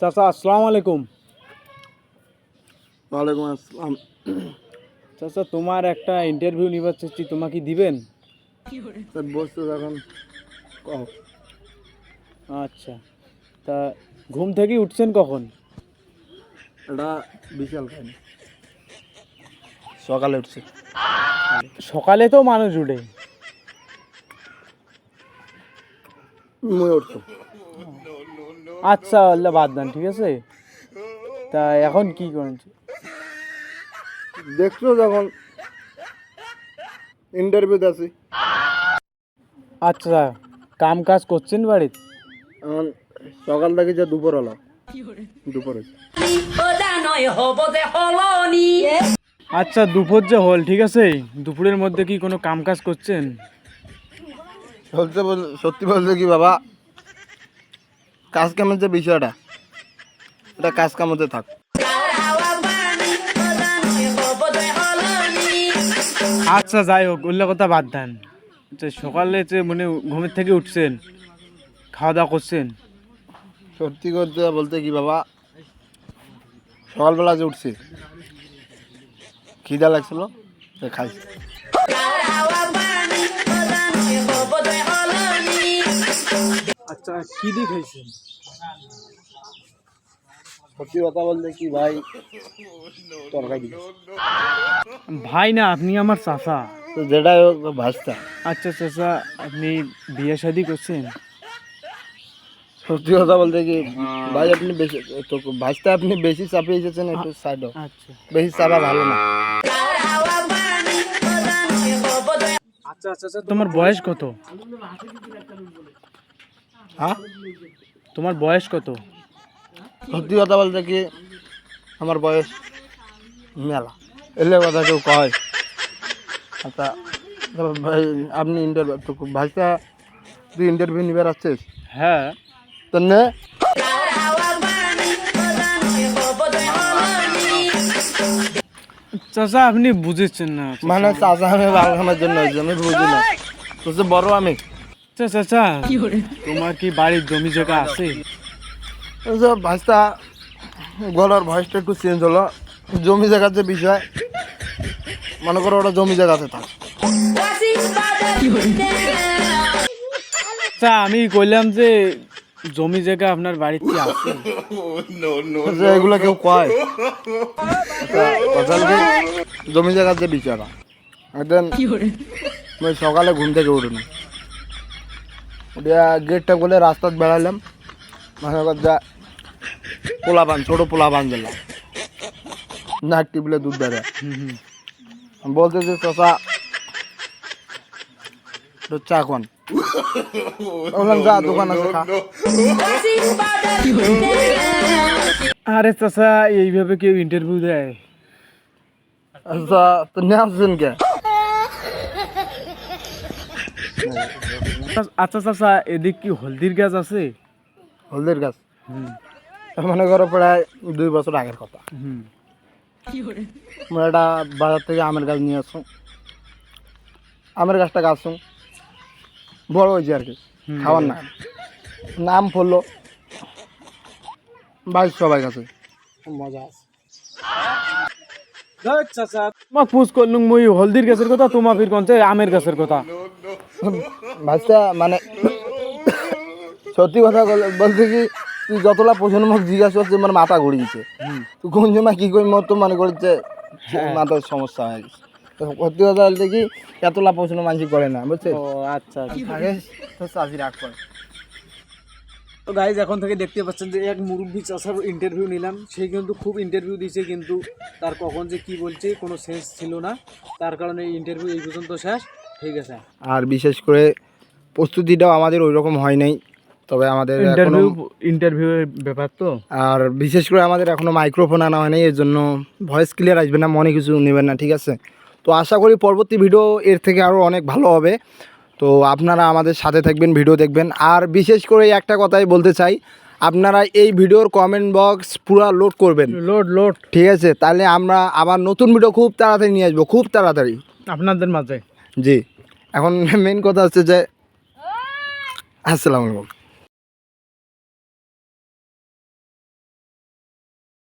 চাচা আসসালামু আলাইকুম। ওয়ালাইকুম আসসালাম। চাচা তোমার একটা ইন্টারভিউ নিবার চাচ্ছি তোমাকে দিবেন? তা বসছো যখন কও। আচ্ছা তা ঘুম থেকে উঠছেন কখন? এটা বিশাল সকালে উঠছে। সকালে তো মানুষ উঠে। উঠছো আচ্ছা আল্লাহ বাদ দেন ঠিক আছে? তা এখন কি করেন? দেখছ যখন ইন্টারভিউ আছি। আচ্ছা কাম কাজ করছেন বাড়িতে? এখন সকাল থেকে যে দুপুর। হলো দুপুর আচ্ছা দুপুর যে হল ঠিক আছে? দুপুরের মধ্যে কি কোনো কাম কাজ করছেন? চলছে বল- সত্যি বলছে কি বাবা? কাজ কামের যে বিষয়টা এটা কাজ কামতে থাক। আচ্ছা যাই হোক উল্লে কথা বাদ দেন। যে সকালে যে মানে ঘুমের থেকে উঠছেন খাওয়া দাওয়া করছেন। সত্যি করতে বলতে কি বাবা? সকালবেলা যে উঠছি খিদা লাগছিল খাইছি। আচ্ছা কি দিয়ে খাইছেন? সত্যি কথা বলতে কি ভাই তরকারি ভাই না আপনি আমার চাচা। তো যেটাই হোক ভাজতা আচ্ছা চাচা আপনি বিয়ে শাদি করছেন? সত্যি কথা বলতে কি ভাই আপনি বেশি তো ভাজতে আপনি বেশি চাপিয়ে এসেছেন একটু সাইড আচ্ছা। বেশি চাপা ভালো না। আচ্ছা আচ্ছা আচ্ছা তোমার বয়স কত? হ্যাঁ? তোমার বয়স কত? সত্যি কথা বলতে কি আমার বয়স মেলা। এলে কথা কেউ কয়। আচ্ছা ভাই আপনি ইন্টারভিউ তো ভাইটা তুই ইন্টারভিউ নিবার আসছিস? হ্যাঁ। তো নে। চাচা আপনি বুঝেছেন না। মানে চাচা আমি বাগানোর জন্য আমি বুঝি না। তো বড় আমি। আচ্ছা চাচা তোমার কি বাড়ির জমি জায়গা আছে? যে ভাইটা গলার ভয়েসটা একটু চেঞ্জ হলো। জমি জায়গার যে বিষয় মনে করো ওটা জমি জায়গাতে থাক। আচ্ছা আমি কইলাম যে জমি জায়গা আপনার বাড়িতে আছে। যে এগুলো কেউ কয়? আচ্ছা, জমি জায়গার যে বিষয়টা। একদিন আমি সকালে ঘুম থেকে উঠুন। গেটটা খুলে রাস্তাত বেড়ালাম কর যা পোলা পান ছোটো পোলা পান দিলাম। নাক টিপলে দুধ হুম বলতে যে চাষা চা খান। বললাম যা দোকান আছে আরে চাচা এইভাবে কেউ ইন্টারভিউ দেয়? আচ্ছা তো নিয়ে আসছেন কে? আচ্ছা চাচা এদিক কি হলদির গাছ আছে? হলদির গাছ। হুম মনে করো প্রায় দুই বছর আগের কথা। হুম। আমরা একটা বাজার থেকে আমের গাছ নিয়ে আসুন। আমের গাছটা গাছুন বড় হয়েছে আর কি। খাওয়ার না। নাম পড়ল বাড়ির সবাই কাছে। মজা আছে। তোমাক পুজ করলুম মই হলদির গাছের কথা তোমা ফির কোনছে আমের গাছের কথা। ভাজটা মানে সত্যি কথা বলতে কি তুই যতলা প্রশ্ন মুখ জিজ্ঞাসা করছিস মানে মাথা ঘুরে দিচ্ছে হুম তুই কোন সময় কী করি মত তো মনে করছে মাথার সমস্যা হয়ে গেছে সত্যি কথা বলতে কি এতলা প্রশ্ন মানুষ করে না বুঝছে ও আচ্ছা আগে তো চাষি করে তো গাইজ এখন থেকে দেখতে পাচ্ছেন যে এক মুরব্বী চাষার ইন্টারভিউ নিলাম। সে কিন্তু খুব ইন্টারভিউ দিয়েছে কিন্তু তার কখন যে কি বলছে কোনো সেন্স ছিল না। তার কারণে ইন্টারভিউ এই পর্যন্ত শেষ। ঠিক আছে। আর বিশেষ করে প্রস্তুতিটাও আমাদের ওই রকম হয় নাই। তবে আমাদের ইন্টারভিউ ইন্টারভিউ ব্যাপার তো। আর বিশেষ করে আমাদের এখনও মাইক্রোফোন আনা হয় নাই এর জন্য ভয়েস ক্লিয়ার আসবে না মনে কিছু নেবেন না ঠিক আছে? তো আশা করি পরবর্তী ভিডিও এর থেকে আরও অনেক ভালো হবে। তো আপনারা আমাদের সাথে থাকবেন ভিডিও দেখবেন। আর বিশেষ করে একটা কথাই বলতে চাই আপনারা এই ভিডিওর কমেন্ট বক্স পুরা লোড করবেন। লোড লোড ঠিক আছে? তাহলে আমরা আবার নতুন ভিডিও খুব তাড়াতাড়ি নিয়ে আসব খুব তাড়াতাড়ি। আপনাদের মাঝে। জি। এখন মেন কথা হচ্ছে যে আসসালামু আলাইকুম।